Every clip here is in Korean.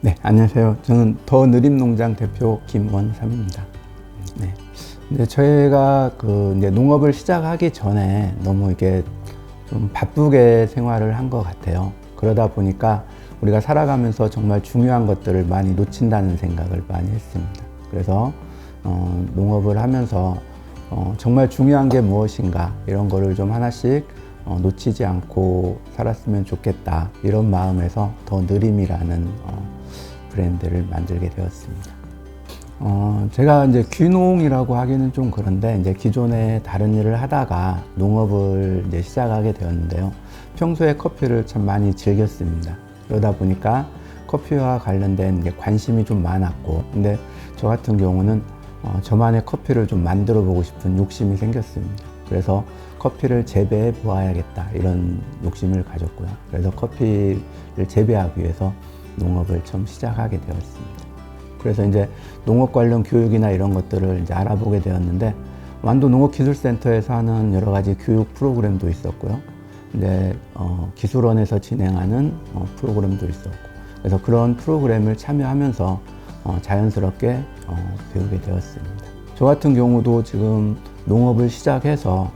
네, 안녕하세요. 저는 더 느림 농장 대표 김원삼입니다. 네. 근데 저희가 그 이제 농업을 시작하기 전에 너무 이게 좀 바쁘게 생활을 한 것 같아요. 그러다 보니까 우리가 살아가면서 정말 중요한 것들을 많이 놓친다는 생각을 많이 했습니다. 그래서 어, 농업을 하면서 어, 정말 중요한 게 무엇인가 이런 거를 좀 하나씩 어, 놓치지 않고 살았으면 좋겠다 이런 마음에서 더 느림이라는 어, 브랜드를 만들게 되었습니다. 어, 제가 이제 귀농이라고 하기는 좀 그런데 이제 기존에 다른 일을 하다가 농업을 이제 시작하게 되었는데요. 평소에 커피를 참 많이 즐겼습니다. 그러다 보니까 커피와 관련된 관심이 좀 많았고, 근데 저 같은 경우는 어, 저만의 커피를 좀 만들어 보고 싶은 욕심이 생겼습니다. 그래서 커피를 재배해 보아야겠다 이런 욕심을 가졌고요. 그래서 커피를 재배하기 위해서 농업을 처음 시작하게 되었습니다. 그래서 이제 농업 관련 교육이나 이런 것들을 이제 알아보게 되었는데 완도 농업기술센터에서 하는 여러 가지 교육 프로그램도 있었고요. 이제 어, 기술원에서 진행하는 어, 프로그램도 있었고 그래서 그런 프로그램을 참여하면서 어, 자연스럽게 어, 배우게 되었습니다. 저 같은 경우도 지금 농업을 시작해서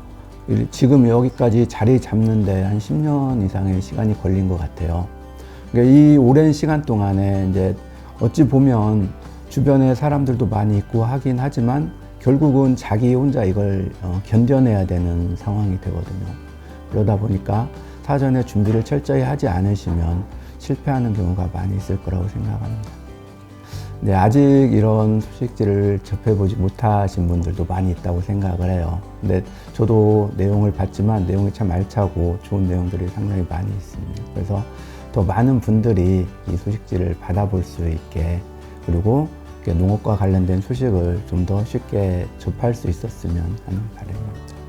일- 지금 여기까지 자리 잡는데 한 10년 이상의 시간이 걸린 것 같아요. 그러니까 이 오랜 시간 동안에 이제 어찌 보면 주변에 사람들도 많이 있고 하긴 하지만 결국은 자기 혼자 이걸 어, 견뎌내야 되는 상황이 되거든요. 그러다 보니까 사전에 준비를 철저히 하지 않으시면 실패하는 경우가 많이 있을 거라고 생각합니다. 네, 아직 이런 소식들을 접해보지 못하신 분들도 많이 있다고 생각을 해요. 근데 저도 내용을 봤지만 내용이 참 알차고 좋은 내용들이 상당히 많이 있습니다. 그래서 더 많은 분들이 이 소식지를 받아볼 수 있게 그리고 농업과 관련된 소식을 좀 더 쉽게 접할 수 있었으면 하는 바람입니다.